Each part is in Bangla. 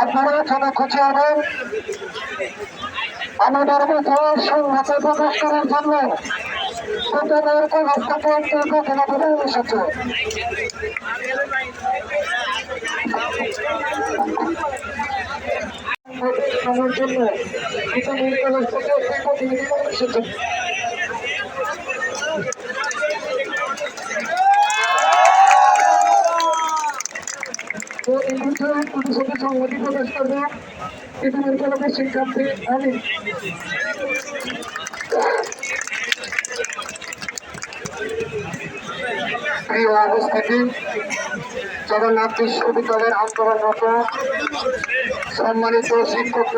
আপনারা থানা খুঁজে আনেন আমাদের মতো সংঘাতে প্রকাশ করার জন্য ঘটনা এসেছে প্রথমের কলেজ থেকে একটি প্রতিনিধি দল এসেছে তো এই প্রতিশোধে সংগতি প্রকাশ করবে প্রথমের কলেজের শিক্ষার্থী আমি প্রিয় অবস্থিতি জগন্নাথ বিশ্ববিদ্যালয়ের আন্দোলনরত সম্মানিত শিক্ষক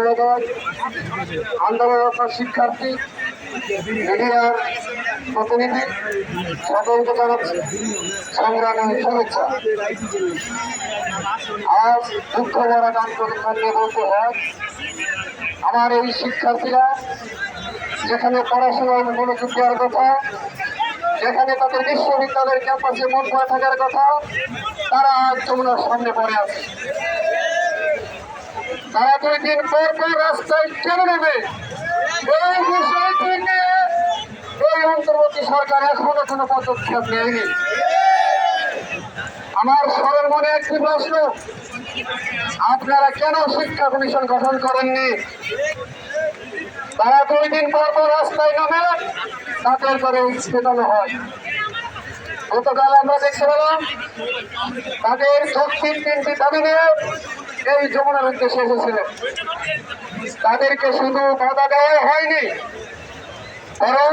আন্দোলনরত শিক্ষার্থী মিডিয়ার প্রতিনিধি সকলকে জানাচ্ছি সংগ্রামী শুভেচ্ছা। আজ দুঃখ ভরা গান নিয়ে বলতে হয়। আমার এই শিক্ষার্থীরা, যেখানে পড়াশোনার মনোযোগ দেওয়ার কথা, যেখানে তাদের বিশ্ববিদ্যালয়ের ক্যাম্পাসে মন ভরা থাকার কথা, তারা আজ যমুনার সামনে পড়ে আছে। তারা দুই দিন পর পর রাস্তায় কেন নেবে এই অন্তর্বর্তী সরকার এখনও কোনো পদক্ষেপ নেয়নি। আমার সরল মনে একটি প্রশ্ন, আপনারা কেন শিক্ষা কমিশন গঠন করেননি? তারা দুই দিন পর পর রাস্তায় নামে, তাদের করে পেটানো হয়। গতকাল আমরা দেখতে পেলাম, তাদের দক্ষিণ তিনটি দাবি নিয়ে এই যমুনার উদ্দেশ্যে এসেছিলেন। তাদেরকে শুধু বাধা দেওয়া হয়নি বরং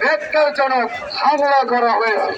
ব্যাখ্যাজনক হামলা করা হয়েছে।